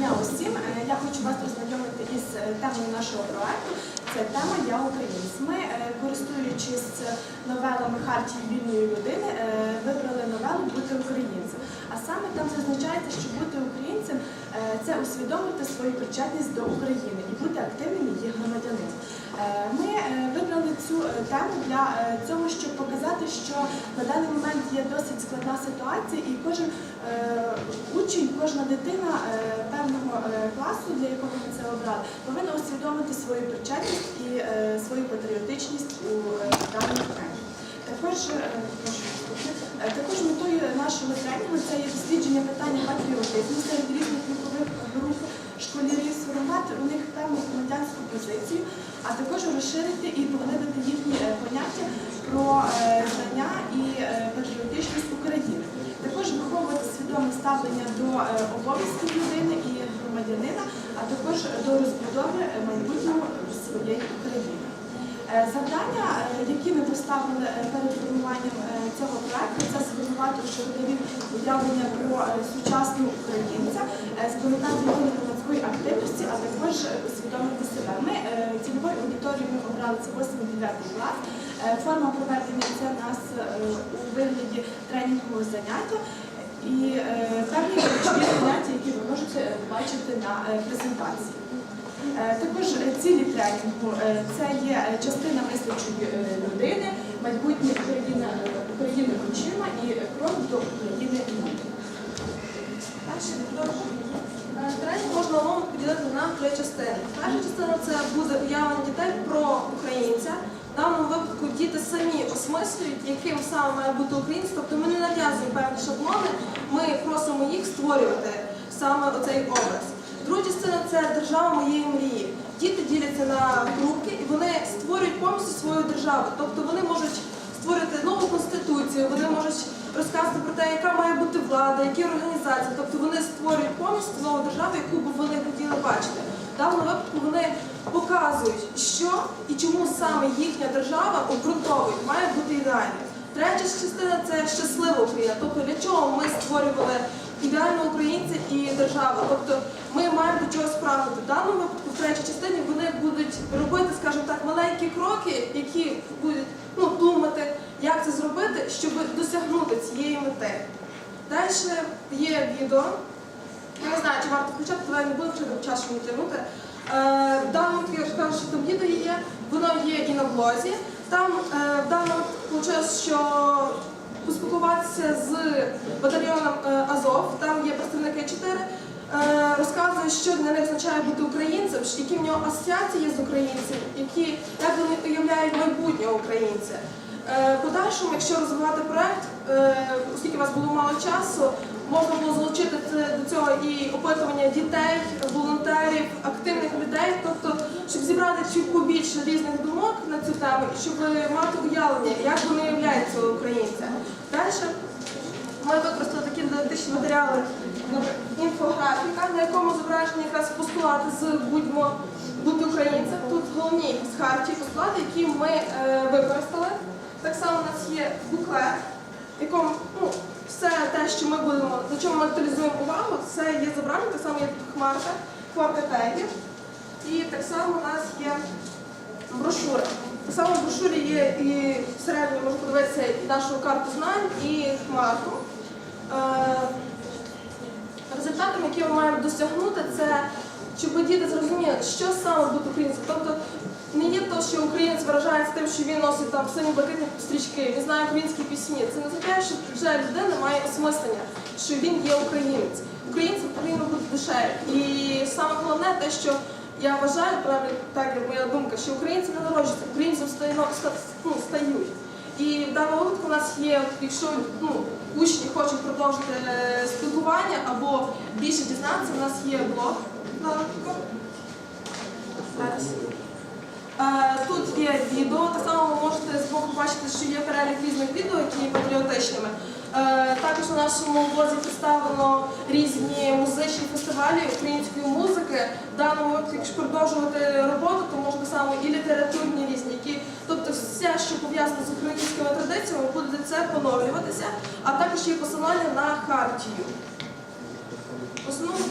дня усім. Е, Я хочу вас ознайомити із е, темою нашого проекту. Це тема Я українець. Ми, е, користуючись новелами Хартії вільної людини, вибрали новелу Бути українцем. А саме там зазначається, що бути українцем це усвідомити свою причетність до України і бути активним її громадянином. Ми вибрали цю тему для цього, щоб показати, що на даний момент є досить складна ситуація, і кожен учень, кожна дитина е, певного е, класу, для якого ми це обрали, повинна усвідомити свою причетність і е, свою патріотичність у е, даній. Також, також метою нашого тренінгу це є дослідження питання патріотизму серед різних вікових груп школярів, сформувати у них певну громадянську позицію, а також розширити і поглибити їхні поняття про знання і патріотичність України. Також свідоме ставлення до е, обов'язків людини і громадянина, а також до розбудови е, майбутнього своєї України. Е, Завдання, які ми поставили перед формуванням цього проекту, це сформувати у уявлення про сучасного українця, його громадської активності, а також усвідомити себе. Ми цільовою аудиторією ми обрали це 8-9 клас. Форма проведення це у нас у вигляді тренінгового заняття. І певні ключові заняття, які ви можете е, бачити на е, презентації. Е, Також цілі тренінгу це є частина мислячої людини, майбутнє України очима і крок до України імені. Перший відео. Е, Тренінг можна умовно поділити на три частини. Перша частина це буде уявлення дітей про українця. Даному випадку діти самі осмислюють, яким саме має бути українець. Тобто ми не нав'язуємо певні шаблони, ми просимо їх створювати саме оцей образ. Друга частина це держава моєї мрії. Діти діляться на групки і вони створюють повністю свою державу. Тобто вони можуть створити нову конституцію, вони можуть розказати про те, яка має бути влада, які організації. Тобто вони створюють повністю нову державу, яку б вони хотіли бачити. Даному випадку вони показують, що і чому саме їхня держава обґрунтовують, має бути ідеальною. Третя частина це щаслива Україна. Тобто для чого ми створювали ідеального українця і державу. Тобто ми маємо до чогось прагнути. В даному випадку, в третій частині, вони будуть робити, скажімо так, маленькі кроки, які будуть ну, думати, як це зробити, щоб досягнути цієї мети. Далі є відео. Я не знаю, чи варто включати, давай не буду вже час не тягнути. Е, в даному я кажу, що там відео є, воно є і на блозі. Там е, в даному що поспілкуватися з батальйоном е, Азов, там є представники 4, е, розказують, що для них означає бути українцем, які в нього асоціації є з українцем, які, як вони уявляють майбутнього українця. Е, Подальшому, якщо розвивати проект, е, оскільки у вас було мало часу, можна було залучити до цього і опитування дітей, волонтерів, активних людей, тобто, щоб зібрати чуть побільше різних думок на цю тему, і щоб мати уявлення, як вони уявляють цього українця. Далі ми використали такі дидактичні матеріали, інфографіка, на якому зображені якраз постулати з будьмо бути українцем. Тут головні з хартії постулати, які ми е, використали. Так само у нас є буклет, в якому ну, все те, що ми будемо, на чому ми актуалізуємо увагу, це є зображення, так само є тут хмарка, хмарка тегів. І так само у нас є брошура. Так само в брошурі є і всередині можна подивитися і нашу карту знань і хмарку. Е, Результатом, який ми маємо досягнути, це щоб діти зрозуміли, що саме бути українцем. Тобто не є то, що українець виражається тим, що він носить там сині блакитні стрічки, він знає українські пісні. Це не означає, що вже людина має осмислення, що він є українець. Українцем повинно бути душею. І саме головне те, що я вважаю, правильно, так як моя думка, що українці не народжуються, стають, ну, стають. І в даному випадку у нас є, якщо ну, учні хочуть продовжити е, спілкування або більше дізнатися, у нас є блог. Зараз. Тут є відео, так само ви можете збоку бачити, що є перелік різних відео, які є патріотичними. Е, Також на нашому блозі представлено різні музичні фестивалі української музики. В даному випадку, якщо продовжувати роботу, то можна саме і літературні різні, які, тобто все, що пов'язане з українськими традиціями, буде це поновлюватися, а також є посилання на хартію. В основному